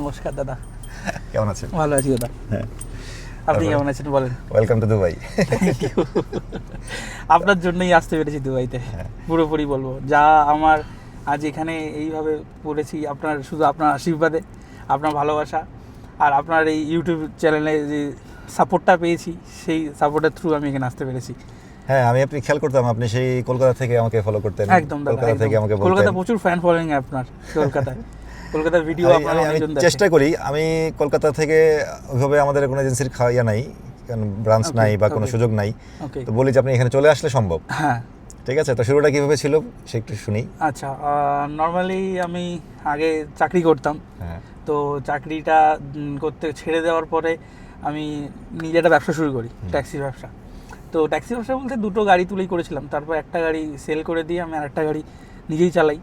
নমস্কার দাদা। কেমন আছেন? ভালো আছি দাদা। হ্যাঁ। আপনি কেমন আছেন বলেন? Welcome to Dubai. আপনার জন্যই আসতে পেরেছি দুবাইতে। হ্যাঁ। পুরোপুরি বলব। যা আমার আজ এখানে এইভাবে পড়েছি আপনার শুধু আপনার আশীর্বাদে আপনার ভালোবাসা আর আপনার এই ইউটিউব চ্যানেলে যে সাপোর্টটা পেয়েছি সেই সাপোর্টের থ্রু আমি এখানে আসতে পেরেছি। হ্যাঁ আমি আপনি খেয়াল করতাম আপনি সেই কলকাতা থেকে আমাকে ফলো করতেন। একদম কলকাতা থেকে আমাকে। কলকাতা প্রচুর ফ্যান ফলোয়িং আপনার কলকাতায়। কলকাতার ভিডিও। চেষ্টা করি। আমি কলকাতা থেকে ওইভাবে আমাদের কোনো এজেন্সির ইয়া নাই কারণ ব্রাঞ্চ নাই বা কোনো সুযোগ নাই। তো বলি যে আপনি এখানে চলে আসলে সম্ভব। হ্যাঁ। ঠিক আছে? তো শুরুটা কীভাবে ছিল সে একটু শুনি। আচ্ছা নর্মালি আমি আগে চাকরি করতাম। হ্যাঁ। তো চাকরিটা করতে ছেড়ে দেওয়ার পরে আমি নিজে একটা ব্যবসা শুরু করি। ট্যাক্সি ব্যবসা। তো ট্যাক্সি ব্যবসা বলতে দুটো গাড়ি তুলেই করেছিলাম। তারপর একটা গাড়ি সেল করে দিয়ে আমি আরেকটা গাড়ি নিজেই চালাই।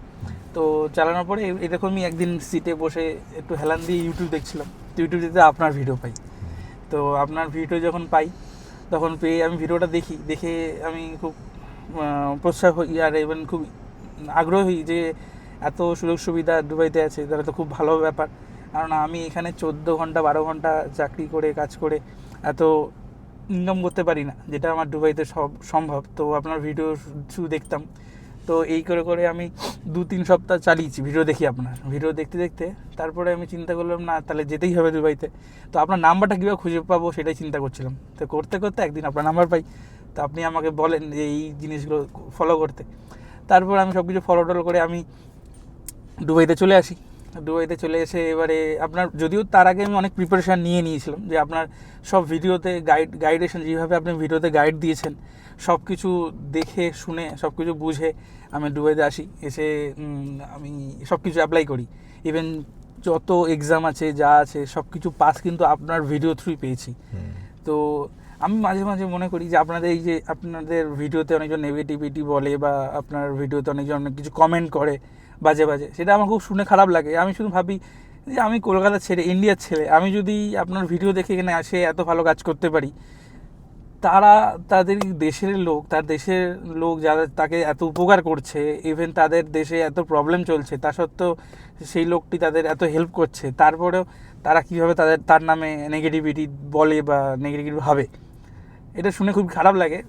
তো চালানোর পরে এরকমই একদিন সিটে বসে একটু হেলান দিয়ে ইউটিউব দেখছিলাম। তো ইউটিউবে আপনার ভিডিও পাই। তো আপনার ভিডিও যখন পাই, তখন পেয়ে আমি ভিডিওটা দেখি। দেখে আমি খুব প্রোৎসাহ হই আর এবং খুব আগ্রহী যে এত সুযোগ সুবিধা দুবাইতে আছে, তাহলে তো খুব ভালো ব্যাপার। কারণ আমি এখানে চোদ্দ ঘণ্টা, বারো ঘণ্টা চাকরি করে, কাজ করে এত ইনকাম করতে পারি না, যেটা আমার দুবাইতে সব সম্ভব। তো আপনার ভিডিও শুধু দেখতাম। তো এই করে করে আমি দু তিন সপ্তাহ চালিয়েছি ভিডিও দেখি আপনার। ভিডিও দেখতে দেখতে তারপরে আমি চিন্তা করলাম, না, তাহলে যেতেই হবে দুবাইতে। তো আপনার নাম্বারটা কীভাবে খুঁজে পাবো সেটাই চিন্তা করছিলাম। তো করতে করতে একদিন আপনার নাম্বার পাই। তো আপনি আমাকে বলেন যে এই জিনিসগুলো ফলো করতে। তারপর আমি সব কিছু ফলো টলো করে আমি দুবাইতে চলে আসি। দুবাইতে চলে এসে এবারে আপনার, যদিও তার আগে আমি অনেক প্রিপারেশান নিয়ে নিয়েছিলাম যে আপনার সব ভিডিওতে গাইড গাইডেশন যেভাবে আপনি ভিডিওতে গাইড দিয়েছেন সব কিছু দেখে শুনে সব কিছু বুঝে আমি দুবাইতে আসি। এসে আমি সব কিছু অ্যাপ্লাই করি। ইভেন যত এক্সাম আছে যা আছে সব কিছু পাস কিন্তু আপনার ভিডিও থ্রুই পেয়েছি। তো আমি মাঝে মাঝে মনে করি যে আপনাদের এই যে আপনাদের ভিডিওতে অনেকজন নেগেটিভিটি বলে বা আপনার ভিডিওতে অনেকজন অনেক কিছু কমেন্ট করে বাজে বাজে সেটা আমার খুব শুনে খারাপ লাগে। আমি শুধু ভাবি যে আমি কলকাতার ছেলে ইন্ডিয়ার ছেলে আমি যদি আপনার ভিডিও দেখে এখানে আসে এত ভালো কাজ করতে পারি তারা তাদের দেশের লোক, তার দেশের লোক যারা তাকে এত উপকার করছে ইভেন তাদের দেশে এত প্রবলেম চলছে, তা সত্ত্বেও সেই লোকটি তাদের এত হেল্প করছে, তারপরেও তারা কীভাবে তাদের, তার নামে নেগেটিভিটি বলে বা নেগেটিভ ভাবে, এটা শুনে খুব খারাপ লাগে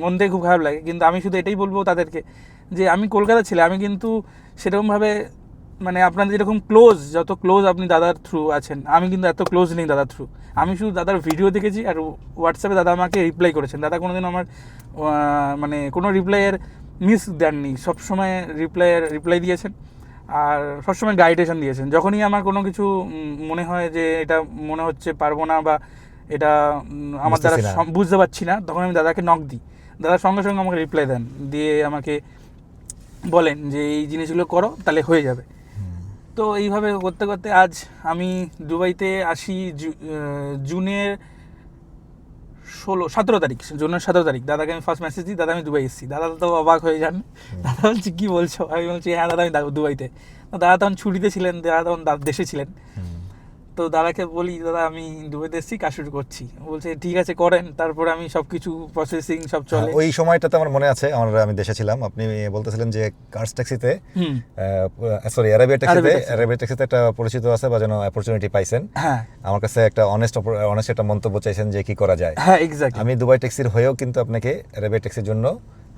মন থেকে খুব খারাপ লাগে, কিন্তু আমি শুধু এটাই বলব তাদেরকে যে আমি কলকাতা ছেলে আমি কিন্তু সেরকমভাবে মানে আপনাদের যেরকম ক্লোজ যত ক্লোজ আপনি দাদার থ্রু আছেন আমি কিন্তু এত ক্লোজ নেই দাদার থ্রু আমি শুধু দাদার ভিডিও দেখেছি আর হোয়াটসঅ্যাপে দাদা আমাকে রিপ্লাই করেছেন। দাদা কোনোদিন আমার মানে কোনো রিপ্লাইয়ের মিস দেননি। সবসময় রিপ্লাইয়ের রিপ্লাই দিয়েছেন আর সবসময় গাইডেশন দিয়েছেন। যখনই আমার কোনো কিছু মনে হয় যে এটা মনে হচ্ছে পারব না বা এটা আমার দ্বারা বুঝতে পারছি না তখন আমি দাদাকে নক দিই। দাদা সঙ্গে সঙ্গে আমাকে রিপ্লাই দেন। দিয়ে আমাকে বলেন যে এই জিনিসগুলো করো তাহলে হয়ে যাবে। তো এইভাবে করতে করতে আজ আমি দুবাইতে আসি জুনের ষোলো সতেরো তারিখ জুনের সতেরো তারিখ। দাদাকে আমি ফার্স্ট মেসেজ দিই দাদা আমি দুবাই এসেছি। দাদা তো অবাক হয়ে যান। দাদা বলছি কী বলছো? আমি বলছি হ্যাঁ দাদা আমি দুবাইতে। দাদা তখন ছুটিতে ছিলেন দাদা তখন দেশে ছিলেন। তো দাদাকে বলি দাদা আমি দুবাইতে এসেছি কাজ শুরু করছি। বলছে ঠিক আছে করেন। তারপরে আমি সব কিছু প্রসেসিং সব চলে। ওই সময়টাতে আমার মনে আছে আমার আমি দেশে ছিলাম। আপনি বলতেছিলেন যে কার্স ট্যাক্সিতে সরি অ্যারাবিয়া ট্যাক্সিতে অ্যারাবিয়া ট্যাক্সিতে। একটা পরিচিত আছে বা যেন অপরচুনিটি পাইছেন। হ্যাঁ। আমার কাছে একটা অনেস্ট অনেস্ট একটা মন্তব্য চাইছেন যে কি করা যায়। হ্যাঁ এক্স্যাক্ট আমি দুবাই ট্যাক্সির হয়েও কিন্তু আপনাকে অ্যারাবিয়া ট্যাক্সির জন্য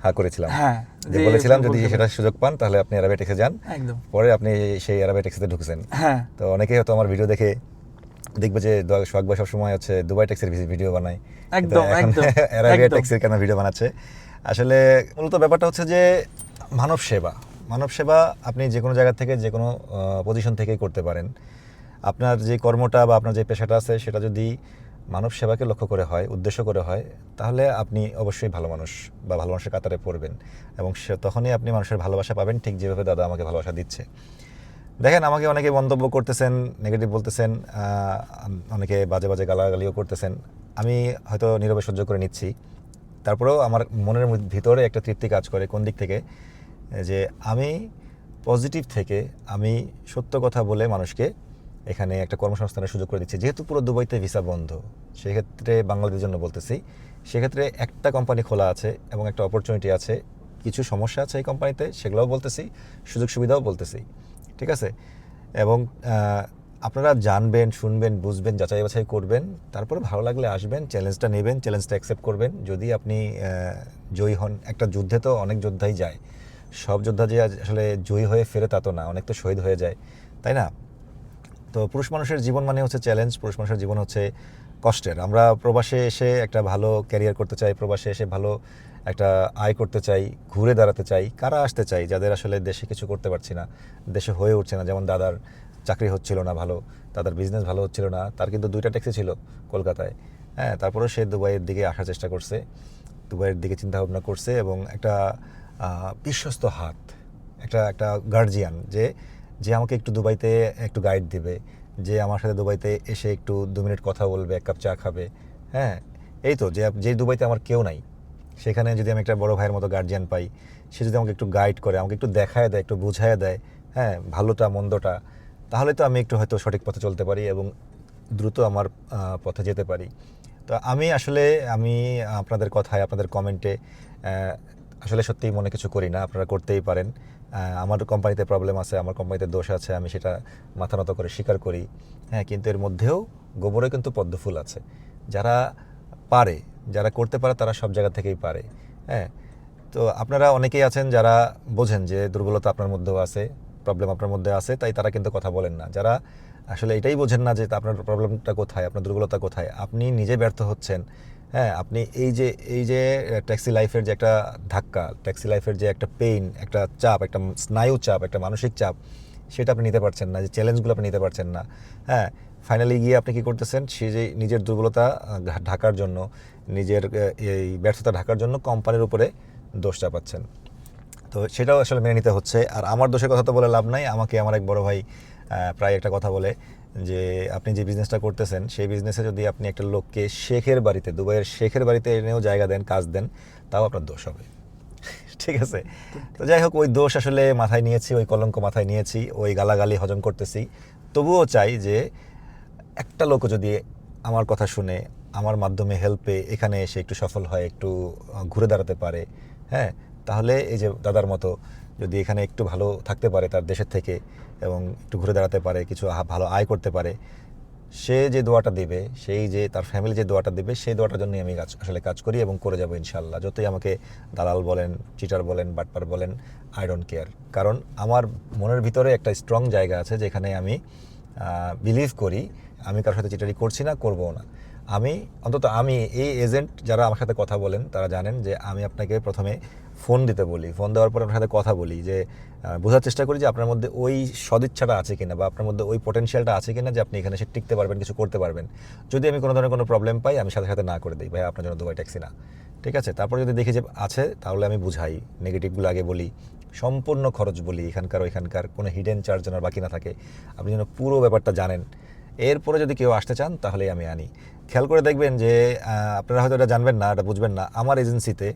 হা করেছিলাম। হ্যাঁ যে বলেছিলাম যদি সেটা সুযোগ পান তাহলে আপনি অ্যারাবিয়া যান। একদম। পরে আপনি সেই অ্যারাবিয়া ঢুকছেন। হ্যাঁ। তো অনেকেই হয়তো আমার ভিডিও দেখে দেখবে যে সোহাগ ভাই সবসময় হচ্ছে দুবাই ট্যাক্সির ভিডিও বানায়। একদম, একদম, অ্যারাবিয়া। ট্যাক্সির কেন ভিডিও বানাচ্ছে? আসলে মূলত ব্যাপারটা হচ্ছে যে মানব সেবা মানব সেবা আপনি যে কোনো জায়গা থেকে যে কোনো পজিশন থেকেই করতে পারেন। আপনার যে কর্মটা বা আপনার যে পেশাটা আছে সেটা যদি মানব সেবাকে লক্ষ্য করে হয়, উদ্দেশ্য করে হয়, তাহলে আপনি অবশ্যই ভালো মানুষ বা ভালো মানুষের কাতারে পড়বেন এবং সে তখনই আপনি মানুষের ভালোবাসা পাবেন। ঠিক যেভাবে দাদা আমাকে ভালোবাসা দিচ্ছে। দেখেন, আমাকে অনেকে মন্তব্য করতেছেন নেগেটিভ বলতেছেন অনেকে বাজে বাজে গালাগালিও করতেছেন। আমি হয়তো নীরবে সহ্য করে নিচ্ছি। তারপরেও আমার মনের ভিতরে একটা তৃপ্তি কাজ করে কোন দিক থেকে? যে আমি পজিটিভ থেকে আমি সত্য কথা বলে মানুষকে এখানে একটা কর্মসংস্থানের সুযোগ করে দিচ্ছে। যেহেতু পুরো দুবাইতে ভিসা বন্ধ, সেক্ষেত্রে বাংলাদেশের জন্য বলতেছি, সেক্ষেত্রে একটা কোম্পানি খোলা আছে এবং একটা অপরচুনিটি আছে। কিছু সমস্যা আছে এই কোম্পানিতে সেগুলোও বলতেছি সুযোগ সুবিধাও বলতেছি, ঠিক আছে? এবং আপনারা জানবেন, শুনবেন, বুঝবেন, যাচাই বাছাই করবেন, তারপরে ভালো লাগলে আসবেন চ্যালেঞ্জটা নেবেন চ্যালেঞ্জটা অ্যাকসেপ্ট করবেন। যদি আপনি জয়ী হন, একটা যুদ্ধে তো অনেক যোদ্ধাই যায়। সব যোদ্ধা যে আসলে জয়ী হয়ে ফেরে তা তো না, অনেক তো শহীদ হয়ে যায়, তাই না? তো পুরুষ মানুষের জীবন মানে হচ্ছে চ্যালেঞ্জ পুরুষ মানুষের জীবন হচ্ছে কষ্টের। আমরা প্রবাসে এসে একটা ভালো ক্যারিয়ার করতে চাই, প্রবাসে এসে ভালো একটা আয় করতে চাই, ঘুরে দাঁড়াতে চাই, কারা আসতে চাই, যাদের আসলে দেশে কিছু করতে পারছি না, দেশে হয়ে উঠছে না। যেমন দাদার চাকরি হচ্ছিল না ভালো, দাদার বিজনেস ভালো হচ্ছিল না, তার কিন্তু দুইটা ট্যাক্সি ছিল কলকাতায়। হ্যাঁ তারপরেও সে দুবাইয়ের দিকে আসার চেষ্টা করছে, দুবাইয়ের দিকে চিন্তা ভাবনা করছে এবং একটা বিশ্বস্ত হাত, একটা একটা গার্জিয়ান যে যে আমাকে একটু দুবাইতে একটু গাইড দিবে, যে আমার সাথে দুবাইতে এসে একটু দু মিনিট কথা বলবে, এক কাপ চা খাবে হ্যাঁ? এই তো, যে যে দুবাইতে আমার কেউ নাই, সেখানে যদি আমি একটা বড় ভাইয়ের মতো গার্জিয়ান পাই, সে যদি আমাকে একটু গাইড করে, আমাকে একটু দেখায় দেয়, একটু বুঝায় দেয় হ্যাঁ ভালোটা, মন্দটা, তাহলে তো আমি একটু হয়তো সঠিক পথে চলতে পারি এবং দ্রুত আমার পথে যেতে পারি। তো আমি আসলে, আমি আপনাদের কথায়, আপনাদের কমেন্টে আসলে সত্যিই মনে কিছু করি না, আপনারা করতেই পারেন। আমার কোম্পানিতে প্রবলেম আছে, আমার কোম্পানিতে দোষ আছে, আমি সেটা মাথা নত করে স্বীকার করি। হ্যাঁ কিন্তু এর মধ্যেও গোবরে কিন্তু পদ্মফুল আছে। যারা পারে, যারা করতে পারে, তারা সব জায়গা থেকেই পারে। হ্যাঁ তো আপনারা অনেকেই আছেন যারা বোঝেন যে দুর্বলতা আপনার মধ্যেও আছে প্রবলেম আপনার মধ্যে আছে, তাই তারা কিন্তু কথা বলেন না। যারা আসলে এটাই বোঝেন না যে আপনার প্রবলেমটা কোথায়, আপনার দুর্বলতা কোথায়, আপনি নিজে ব্যর্থ হচ্ছেন। হ্যাঁ আপনি এই যে এই যে ট্যাক্সি লাইফের যে একটা ধাক্কা ট্যাক্সি লাইফের যে একটা পেইন একটা চাপ, একটা স্নায়ু চাপ, একটা মানসিক চাপ, সেটা আপনি নিতে পারছেন না, যে চ্যালেঞ্জগুলো আপনি নিতে পারছেন না। হ্যাঁ ফাইনালি গিয়ে আপনি কী করতেছেন? সে যে নিজের দুর্বলতা ঢাকার জন্য, নিজের এই ব্যর্থতা ঢাকার জন্য কোম্পানির উপরে দোষ চাপাচ্ছেন তো সেটাও আসলে মেনে নিতে হচ্ছে। আর আমার দোষের কথা তো বলে লাভ নাই। আমাকে আমার এক বড় ভাই প্রায় একটা কথা বলে যে আপনি যে বিজনেসটা করতেছেন, সেই বিজনেসে যদি আপনি একটা লোককে শেখের বাড়িতে, দুবাইয়ের শেখের বাড়িতে এনেও জায়গা দেন, কাজ দেন, তাও আপনার দোষ হবে। ঠিক আছে? তো যাই হোক, ওই দোষ আসলে মাথায় নিয়েছি, ওই কলঙ্ক মাথায় নিয়েছি, ওই গালাগালি হজম করতেছি। তবুও চাই যে একটা লোক যদি আমার কথা শুনে, আমার মাধ্যমে হেল্পে এখানে এসে একটু সফল হয়, একটু ঘুরে দাঁড়াতে পারে হ্যাঁ? তাহলে এই যে দাদার মতো যদি এখানে একটু ভালো থাকতে পারে তার দেশের থেকে এবং একটু ঘুরে দাঁড়াতে পারে, কিছু ভালো আয় করতে পারে, সে যে দোয়াটা দেবে, সেই যে তার ফ্যামিলি যে দোয়াটা দেবে, সেই দোয়াটার জন্যই আমি কাজ আসলে কাজ করি এবং করে যাব ইনশাল্লাহ যতই আমাকে দালাল বলেন চিটার বলেন, বাটপার বলেন আই ডোন্ট কেয়ার কারণ আমার মনের ভিতরে একটা স্ট্রং জায়গা আছে যেখানে আমি বিলিভ করি, আমি কারোর সাথে চিটারি করছি না করব না। আমি অন্তত আমি এই এজেন্ট যারা আমার সাথে কথা বলেন, তারা জানেন যে আমি আপনাকে প্রথমে ফোন দিতে বলি, ফোন দেওয়ার পর আপনার সাথে কথা বলি যে বোঝার চেষ্টা করি যে আপনার মধ্যে ওই সদিচ্ছাটা আছে কিনা বা আপনার মধ্যে ওই পটেনশিয়ালটা আছে কিনা যে আপনি এখানে সে টিকতে পারবেন, কিছু করতে পারবেন। যদি আমি কোনো ধরনের কোনো প্রবলেম পাই, আমি সাথে সাথে না করে দিই, ভাই, আপনার জন্য দুবাই ট্যাক্সি না। ঠিক আছে? তারপর যদি দেখি যে আছে, তাহলে আমি বুঝাই নেগেটিভগুলো আগে বলি, সম্পূর্ণ খরচ বলি, এখানকার, ওইখানকার, কোনো হিডেন চার্জ যেন আর বাকি না থাকে। আপনি যেন পুরো ব্যাপারটা জানেন। এরপরে যদি কেউ আসতে চান তাহলে আমি আনি। খেয়াল করে দেখবেন যে আপনারা হয়তো এটা জানবেন না, এটা বুঝবেন না। আমার এজেন্সিতে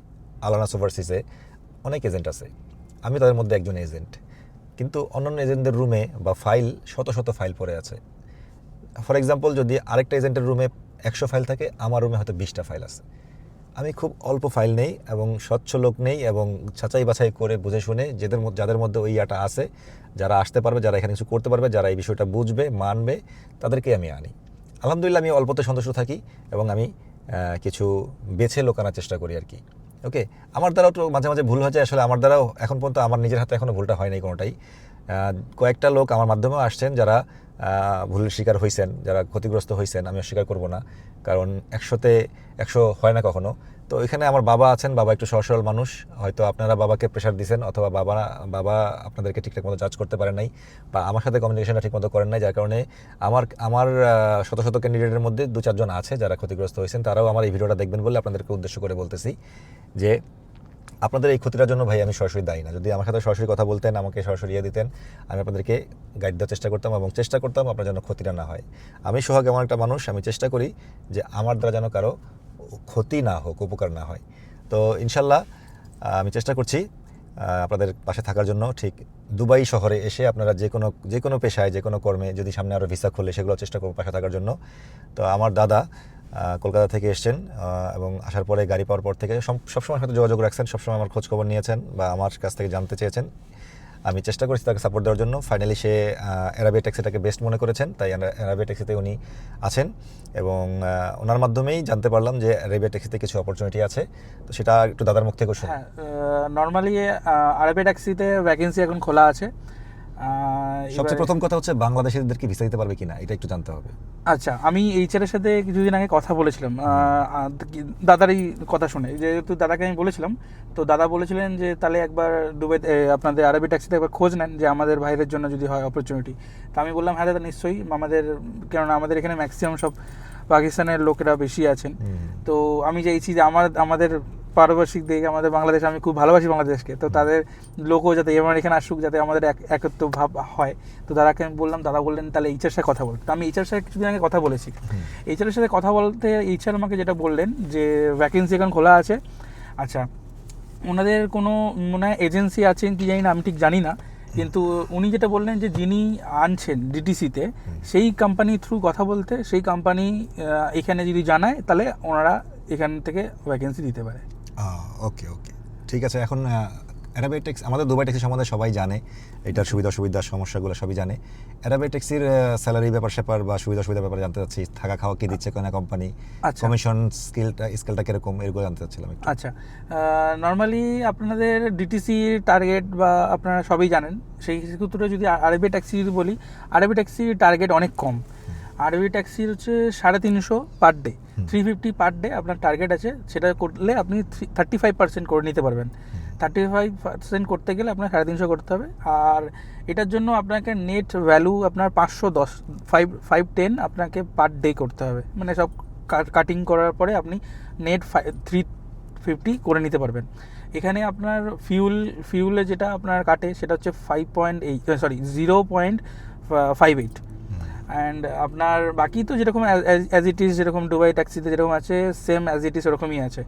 আলানা ওভারসিসে অনেক এজেন্ট আছে। আমি তাদের মধ্যে একজন এজেন্ট কিন্তু অন্যান্য এজেন্টদের রুমে বা ফাইল শত শত ফাইল পড়ে আছে। ফর এক্সাম্পল যদি আরেকটা এজেন্টের রুমে একশো ফাইল থাকে, আমার রুমে হয়তো বিশটা ফাইল আছে। আমি খুব অল্প ফাইল নেই এবং স্বচ্ছ লোক নেই এবং ছাঁচাই বাছাই করে বুঝে শুনে যাদের যাদের মধ্যে ওই ইয়াটা আছে, যারা আসতে পারবে, যারা এখানে কিছু করতে পারবে, যারা এই বিষয়টা বুঝবে, মানবে, তাদেরকে আমি আনি। আলহামদুলিল্লাহ, আমি অল্পতে সন্তুষ্ট থাকি এবং আমি কিছু বেছে লোক চেষ্টা করি আর কি। ওকে আমার দ্বারাও তো মাঝে মাঝে ভুল হয়ে যায়। আসলে আমার দ্বারাও এখন পর্যন্ত আমার নিজের হাতে এখনও ভুলটা হয় নাই কোনোটাই। কয়েকটা লোক আমার মাধ্যমেও আসছেন যারা ভুলের শিকার হয়েছেন যারা ক্ষতিগ্রস্ত হয়েছেন আমি অস্বীকার করব না। কারণ একশোতে একশো হয় না কখনো। তো এখানে আমার বাবা আছেন, বাবা একটু সহজ সরল মানুষ। হয়তো আপনারা বাবাকে প্রেশার দিয়েছেন অথবা বাবা বাবা আপনাদেরকে ঠিকঠাক মতো জাজ করতে পারেন নাই বা আমার সাথে কমিউনিকেশনটা ঠিক মতো করেন নাই, যার কারণে আমার আমার শত শত ক্যান্ডিডেটের মধ্যে দু চারজন আছে যারা ক্ষতিগ্রস্ত হয়েছেন তারাও আমার এই ভিডিওটা দেখবেন বলে আপনাদেরকে উদ্দেশ্য করে বলতেছি। যে আপনাদের এই ক্ষতিটার জন্য ভাই আমি সরাসরি দায়ী না। যদি আমার সাথে সরাসরি কথা বলতেন, আমাকে সরাসরি ইয়ে দিতেন, আমি আপনাদেরকে গাইড দেওয়ার চেষ্টা করতাম এবং চেষ্টা করতাম আপনার যেন ক্ষতিটা না হয়। আমি সোহাগ এমন একটা মানুষ, আমি চেষ্টা করি যে আমার দ্বারা যেন কারও ক্ষতি না হোক, উপকার না হয়। তো ইনশাল্লাহ আমি চেষ্টা করছি আপনাদের পাশে থাকার জন্য। ঠিক দুবাই শহরে এসে আপনারা যে কোনো যে কোনো পেশায়, যে কোনো কর্মে যদি সামনে আরও ভিসা খুলে, সেগুলো চেষ্টা করব পাশে থাকার জন্য। তো আমার দাদা কলকাতা থেকে এসছেন এবং আসার পরে গাড়ি পাওয়ার পর থেকে সব- সবসময় সাথে যোগাযোগ রাখছেন, সবসময় আমার খোঁজ খবর নিয়েছেন বা আমার কাছ থেকে জানতে চেয়েছেন। আমি চেষ্টা করেছি তাকে সাপোর্ট দেওয়ার জন্য। ফাইনালি সে অ্যারাবিয়া ট্যাক্সিটাকে বেস্ট মনে করেছেন, তাই অ্যারাবিয়া ট্যাক্সিতে উনি আছেন এবং ওনার মাধ্যমেই জানতে পারলাম যে অ্যারাবিয়া ট্যাক্সিতে কিছু অপরচুনিটি আছে। তো সেটা একটু দাদার মুখ থেকে শুনি নর্মালি আরবে ট্যাক্সিতে ভ্যাকেন্সি এখন খোলা আছে। সবচেয়ে প্রথম কথা হচ্ছে বাংলাদেশিদেরকে ভিসা দিতে পারবে কিনা এটা একটু জানতে হবে। আচ্ছা আমি এইচআর এর সাথে কিছুদিন আগে কথা বলেছিলাম দাদার এই কথা শুনে যেহেতু দাদাকে আমি বলেছিলাম তো দাদা বলেছিলেন যে তাহলে একবার দুবাই আপনাদের আরবি ট্যাক্সিতে একবার খোঁজ নেন যে আমাদের ভাইয়ের জন্য যদি হয় অপরচুনিটি তো আমি বললাম হ্যাঁ দাদা নিশ্চয়ই আমাদের কেননা আমাদের এখানে ম্যাক্সিমাম সব পাকিস্তানের লোকেরা বেশি আছেন। তো আমি চাইছি যে আমার আমাদের পারিপার্শ্বিক দিকে আমাদের বাংলাদেশ আমি খুব ভালোবাসি বাংলাদেশকে। তো তাদের লোকও যাতে আমার এখানে আসুক যাতে আমাদের এক একত্র ভাব হয়। তো দাদাকে আমি বললাম দাদা বললেন তাহলে এইচআর সাথে কথা বল। তো আমি এইচআর সাথে কিছুদিন আগে কথা বলেছি। এইচআর সাথে কথা বলতে এইচআর আমাকে যেটা বললেন যে ভ্যাকেন্সি এখন খোলা আছে। আচ্ছা ওনাদের কোনো মনে হয় এজেন্সি আছেন কি জানি না আমি ঠিক জানি না। কিন্তু উনি যেটা বললেন যে যিনি আনছেন ডিটিসিতে সেই কোম্পানি থ্রু কথা বলতে সেই কোম্পানি এখানে যদি জানায় তাহলে ওনারা এখান থেকে ভ্যাকেন্সি দিতে পারে। ওকে ওকে ঠিক আছে এখন অ্যারাবিয়া ট্যাক্সি আমাদের দুবাই ট্যাক্সি সম্বন্ধে সবাই জানে। এটার সুবিধা অসুবিধা সমস্যাগুলো সবই জানে। অ্যারাবিয়া ট্যাক্সির স্যালারি ব্যাপার স্যাপার বা সুবিধা অসুবিধার ব্যাপারে জানতে চাচ্ছি। থাকা খাওয়া কি দিচ্ছে কোন কোম্পানি। কমিশন স্কিলটা স্কেলটা কীরকম? এগুলো জানতে চাচ্ছিলাম আচ্ছা। নর্মালি আপনাদের ডিটিসি টার্গেট বা আপনারা সবই জানেন। সেই সূত্রে যদি আরবি ট্যাক্সি যদি বলি আরবি ট্যাক্সির টার্গেট অনেক কম। আরবি ট্যাক্সির হচ্ছে সাড়ে তিনশো per day three fifty per day আপনার টার্গেট আছে। সেটা করলে আপনি থার্টি ফাইভ পার্সেন্ট করে নিতে পারবেন। থার্টি ফাইভ পার্সেন্ট করতে গেলে আপনার সাড়ে তিনশো করতে হবে। আর এটার জন্য আপনাকে নেট ভ্যালু আপনার পাঁচশো দশ ফাইভ ফাইভ টেন আপনাকে পার ডে করতে হবে। মানে সব কাটিং করার পরে আপনি নেট থ্রি ফিফটি করে নিতে পারবেন। এখানে আপনার ফিউল ফিউলে যেটা আপনার কাটে সেটা হচ্ছে five point eight sorry zero point five eight and আপনার বাকি তো যেরকম অ্যাজ ইট ইজ যেরকম দুবাই ট্যাক্সিতে যেরকম আছে সেম অ্যাজ ইট ইজ ওরকমই আছে।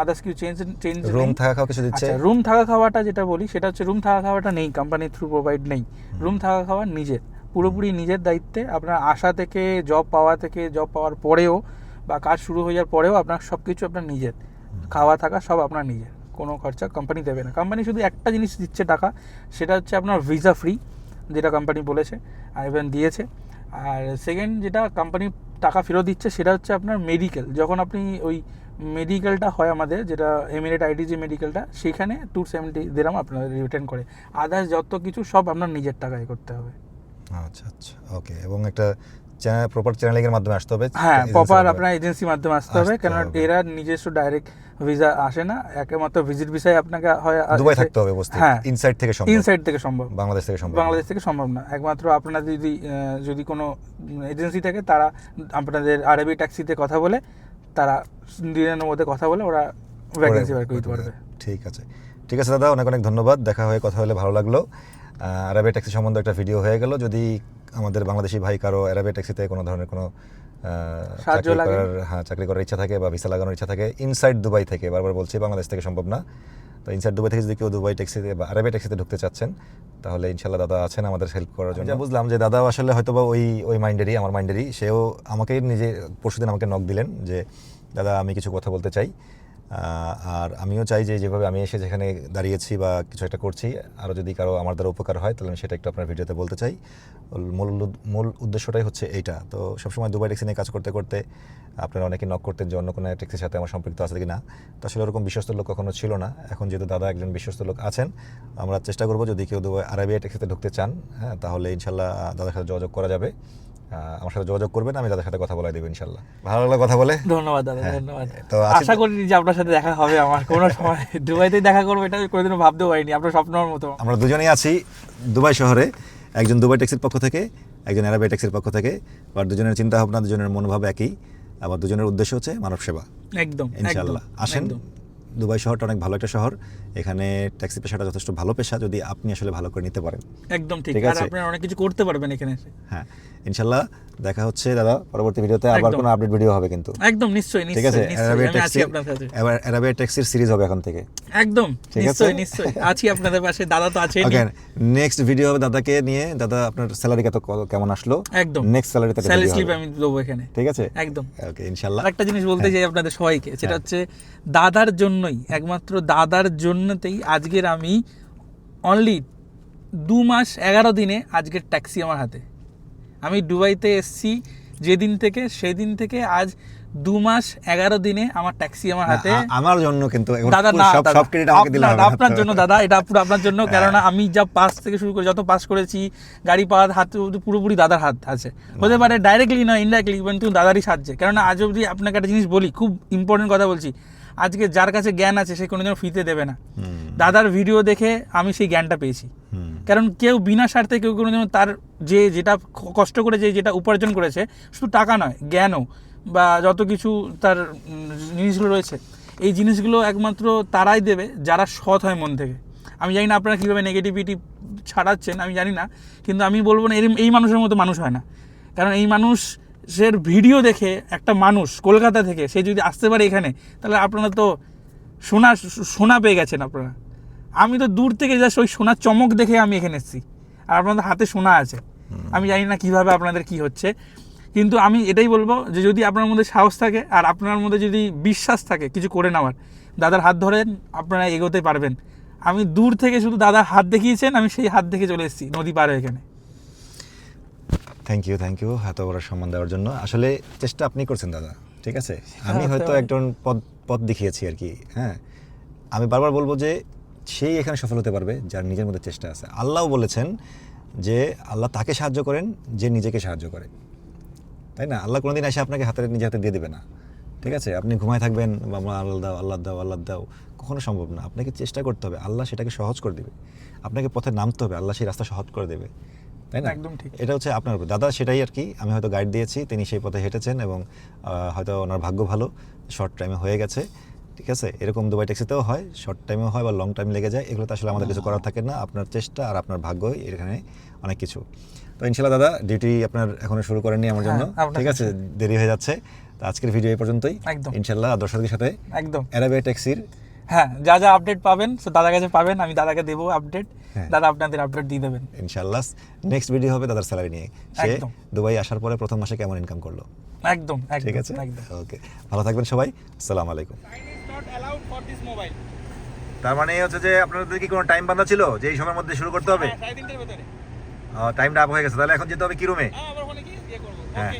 আদার্স কিছু চেঞ্জ চেঞ্জ রুম থাকা খাওয়া কিছু দিচ্ছে? আচ্ছা রুম থাকা খাওয়াটা যেটা বলি সেটা হচ্ছে রুম থাকা খাওয়াটা নেই কোম্পানির থ্রু প্রোভাইড নেই। রুম থাকা খাওয়া নিজের। পুরোপুরি নিজের দায়িত্বে আপনার আশা থেকে জব পাওয়া থেকে জব পাওয়ার পরেও বা কাজ শুরু হয়ে যাওয়ার পরেও আপনার সব কিছু আপনার নিজের। খাওয়া থাকা সব আপনার নিজের। কোনো খরচা কোম্পানি দেবে না। কোম্পানি শুধু একটা জিনিস দিচ্ছে টাকা সেটা হচ্ছে আপনার ভিসা ফ্রি যেটা কোম্পানি বলেছে আর ইভেন দিয়েছে। আর সেকেন্ড যেটা কোম্পানি টাকা ফেরত দিচ্ছে, সেটা হচ্ছে আপনার মেডিকেল যখন আপনি ওই মেডিকেলটা হয় আমাদের, যেটা এমিরেট আইডি যে মেডিকেলটা সেখানে টু সেভেন্টি দেরাম আপনাদের রিটার্ন করে। আদার্স যত কিছু সব আপনার নিজের টাকায় করতে হবে। আচ্ছা আচ্ছা। ওকে এবং একটা প্রপার চ্যানেলিংয়ের মাধ্যমে আসতে হবে। হ্যাঁ প্রপার আপনার এজেন্সির মাধ্যমে আসতে হবে হবে। এরা নিজস্ব ডাইরেক্ট ভিসা আসে না। একমাত্র ভিজিট ভিসায় আপনাকে হয় দুবাই থাকতে হবে উপস্থিত হ্যাঁ ইনসাইড থেকে সম্ভব। ইনসাইড থেকে সম্ভব। বাংলাদেশ থেকে সম্ভব বাংলাদেশ থেকে সম্ভব না। একমাত্র আপনার যদি যদি কোনো এজেন্সি থাকে তারা আপনাদের আরবি ট্যাক্সিতে কথা বলে তারা দিনের মধ্যে কথা বলে ওরা ভ্যাকেন্সি বার করে দিতে পারবে। ঠিক আছে। ঠিক আছে দাদা অনেক অনেক ধন্যবাদ। দেখা হয়ে কথা হলে ভালো লাগল। আরবে ট্যাক্সি সম্বন্ধে একটা ভিডিও হয়ে গেল। যদি আমাদের বাংলাদেশি ভাই কারও আরবে ট্যাক্সিতে কোনো ধরনের কোনো চাকরি করার হ্যাঁ চাকরি করার ইচ্ছা থাকে বা ভিসা লাগানোর ইচ্ছা থাকে ইনসাইড দুবাই থেকে বারবার বলছি বাংলাদেশ থেকে সম্ভব না। তো ইনসাইড দুবাই থেকে যদি কেউ দুবাই ট্যাক্সিতে বা আরবে ট্যাক্সিতে ঢুকতে চাচ্ছেন তাহলে ইনশাল্লাহ দাদা আছেন আমাদের হেল্প করার জন্য। বুঝলাম যে দাদাও আসলে হয়তো বা ওই ওই মাইন্ডেরই আমার মাইন্ডেরই সেও আমাকে নিজে পরশুদিন আমাকে নক দিলেন যে দাদা আমি কিছু কথা বলতে চাই। আর আমিও চাই যে যেভাবে আমি এসে যেখানে দাঁড়িয়েছি বা কিছু একটা করছি, আরও যদি কারও আমার দ্বারা উপকার হয়, তাহলে আমি সেটা একটু আপনার ভিডিওতে বলতে চাই। মূল মূল উদ্দেশ্যটাই হচ্ছে এইটা। তো সবসময় দুবাই ট্যাক্সি নিয়ে কাজ করতে করতে আপনারা অনেকে নক করতেন যে অন্য কোনো ট্যাক্সির সাথে আমার সম্পৃক্ত আছে কি না তো আসলে ওরকম বিশ্বস্ত লোক কখনো ছিল না। এখন যেহেতু দাদা একজন বিশ্বস্ত লোক আছেন, আমরা চেষ্টা করব যদি কেউ দুবাই আরবিয়া ট্যাক্সিতে ঢুকতে চান হ্যাঁ তাহলে ইনশাল্লাহ দাদার সাথে যোগাযোগ করা যাবে। আমার সাথে যোগাযোগ করবেন আমি দাদার সাথে কথা বলাই দেবো ইনশাল্লাহ। ভালো লাগল কথা বলে? ধন্যবাদ দাদা হ্যাঁ, ধন্যবাদ। তো আশা করি যে আপনার সাথে দেখা হবে আমার কোনো সময় দুবাইতেই দেখা করব এটা কোনোদিনও ভাবতেও পারিনি আপনার স্বপ্নের মতো। আমরা দুজনেই আছি দুবাই শহরে একজন দুবাই ট্যাক্সির পক্ষ থেকে একজন আরবিয়া ট্যাক্সির পক্ষ থেকে আবার দুজনের চিন্তা ভাবনা দুজনের মনোভাব একই আবার দুজনের উদ্দেশ্য হচ্ছে মানব সেবা। একদম ইনশাআল্লাহ একদম, আসেন। দুবাই শহরটা অনেক ভালো একটা শহর। এখানে ট্যাক্সি পেশাটা যথেষ্ট ভালো পেশা যদি আপনি আসলে ভালো করে নিতে পারেন। একদম ঠিক। আছে। আপনারা অনেক কিছু করতে পারবেন এখানে এসে। হ্যাঁ ইনশাল্লাহ দেখা হচ্ছে দাদা পরবর্তী ভিডিওতে আবার কোনো আপডেট ভিডিও হবে কিন্তু। একদম নিশ্চয়ই ঠিক আছে? নিশ্চয়ই নিশ্চয়ই অ্যারাবিয়া ট্যাক্সি সাথে। অ্যারাবিয়া ট্যাক্সির সিরিজ হবে এখন থেকে। একদম নিশ্চয়ই নিশ্চয়ই আছি আপনাদের পাশে দাদা তো আছেন ওকে নেক্সট ভিডিও হবে দাদাকে নিয়ে। দাদা আপনার স্যালারি কত কেমন আসলো? একদম। নেক্সট স্যালারিতে স্যালারি স্লিপ আমি দেবো এখানে। ঠিক আছে? একদম। ওকে ইনশাল্লাহ। আরেকটা জিনিস বলতে চাই আপনাদের সবাইকে সেটা হ্যাঁ। হচ্ছে দাদার জন্যই একমাত্র দাদার জন্যতেই আজকের আমি অনলি দু মাস এগারো দিনে আজকের ট্যাক্সি আমার হাতে। আমি দুবাইতে এসছি যেদিন থেকে সেদিন থেকে আজ দু মাস এগারো দিনে আমার ট্যাক্সি আমার হাতে। আমার জন্য কিন্তু দাদা না আপনার- জন্য দাদা এটা পুরো আপনার জন্য। কেননা আমি যা পাস থেকে শুরু করে যত পাস করেছি গাড়ি পাওয়ার হাত পুরোপুরি দাদার হাত আছে। হতে পারে ডাইরেক্টলি না ইনডাইরেক্টলি কিন্তু দাদারই সাহায্যে। কেননা আজ অবধি আপনাকে একটা জিনিস বলি খুব ইম্পর্টেন্ট কথা বলছি। আজকে যার কাছে জ্ঞান আছে সে কোনোদিনও ফ্রিতে দেবে না। দাদার ভিডিও দেখে আমি সেই জ্ঞানটা পেয়েছি। কারণ কেউ বিনা স্বার্থে কেউ কোনো তার যে যেটা কষ্ট করে যে যেটা উপার্জন করেছে, শুধু টাকা নয়, জ্ঞানও বা যত কিছু তার জিনিসগুলো রয়েছে, এই জিনিসগুলো একমাত্র তারাই দেবে যারা সৎ হয় মন থেকে। আমি জানি না আপনারা কীভাবে নেগেটিভিটি ছাড়াচ্ছেন, আমি জানি না, কিন্তু আমি বলব না এরম- এই মানুষের মতো মানুষ হয় না। কারণ এই মানুষের ভিডিও দেখে একটা মানুষ কলকাতা থেকে সে যদি আসতে পারে এখানে তাহলে আপনারা তো সোনা সোনা পেয়ে গেছেন আপনারা। আমি তো দূর থেকে জাস্ট ওই সোনার চমক দেখে আমি এখানে এসেছি। আর আপনাদের হাতে সোনা আছে। আমি জানি না কীভাবে আপনাদের কি হচ্ছে। কিন্তু আমি এটাই বলব যে যদি আপনার মধ্যে সাহস থাকে আর আপনার মধ্যে যদি বিশ্বাস থাকে কিছু করে নেওয়ার দাদার হাত ধরেন আপনারা এগোতে পারবেন। আমি দূর থেকে শুধু দাদার হাত দেখিয়েছেন আমি সেই হাত দেখে চলে এসেছি নদী পার এখানে। থ্যাংক ইউ থ্যাংক ইউ এত বড় সম্মান দেওয়ার জন্য। আসলে চেষ্টা আপনি করছেন দাদা। ঠিক আছে? আমি হয়তো একজন পদ পথ দেখিয়েছি আর কি হ্যাঁ? আমি বারবার বলব যে সেই এখানে সফল হতে পারবে যার নিজের মধ্যে চেষ্টা আছে। আল্লাহও বলেছেন যে আল্লাহ তাকে সাহায্য করেন যে নিজেকে সাহায্য করে। তাই না? আল্লাহ কোনোদিন এসে আপনাকে হাতে নিজে হাতে দিয়ে দেবে না। ঠিক আছে? আপনি ঘুমায় থাকবেন বাবা আল্লাহ দাও আল্লাহ দাও আল্লাহ দাও কখনো সম্ভব না। আপনাকে চেষ্টা করতে হবে। আল্লাহ সেটাকে সহজ করে দেবে। আপনাকে পথে নামতে হবে। আল্লাহ সেই রাস্তা সহজ করে দেবে। তাই না? একদম ঠিক। এটা হচ্ছে আপনার উপর। দাদা সেটাই আর কি আমি হয়তো গাইড দিয়েছি তিনি সেই পথে হেঁটেছেন এবং হয়তো ওনার ভাগ্য ভালো শর্ট টাইমে হয়ে গেছে ঠিক আছে? এরকম দুবাই ট্যাক্সিতেও হয় শর্ট টাইমেও হয় বা লং টাইম লেগে যায় এগুলো তো আসলে আমাদের কিছু করার থাকে না আপনার চেষ্টা আর আপনার ভাগ্যই এখানে অনেক কিছু। তো ইনশাল্লাহ দাদা ডিউটি আপনার এখনও শুরু করেননি আমার জন্য হ্যাঁ, ঠিক আছে? দেরি হয়ে যাচ্ছে। তো আজকের ভিডিও এই পর্যন্তই। একদম। ইনশাল্লাহ দর্শকদের সাথে একদম। অ্যারাবিয়া ট্যাক্সির হ্যাঁ যা যা আপডেট পাবেন সে দাদার কাছে পাবেন আমি দাদাকে দেবো আপডেট হ্যাঁ। দাদা আপনাদের আপডেট দিয়ে দেবেন। ইনশাল্লাহ নেক্সট ভিডিও হবে দাদার স্যালারি নিয়ে। সে দুবাই আসার পরে প্রথম মাসে কেমন ইনকাম করল? একদম ঠিক আছে? একদম। ওকে ভালো থাকবেন সবাই আসসালামু আলাইকুম। তার মানে হচ্ছে যে আপনাদের কি কোনো টাইম বাঁধা ছিল যে এই সময়ের মধ্যে শুরু করতে হবে? ভেতরে। টাইমটা আপ হয়ে গেছে তাহলে এখন যেতে হবে কি রুমে হ্যাঁ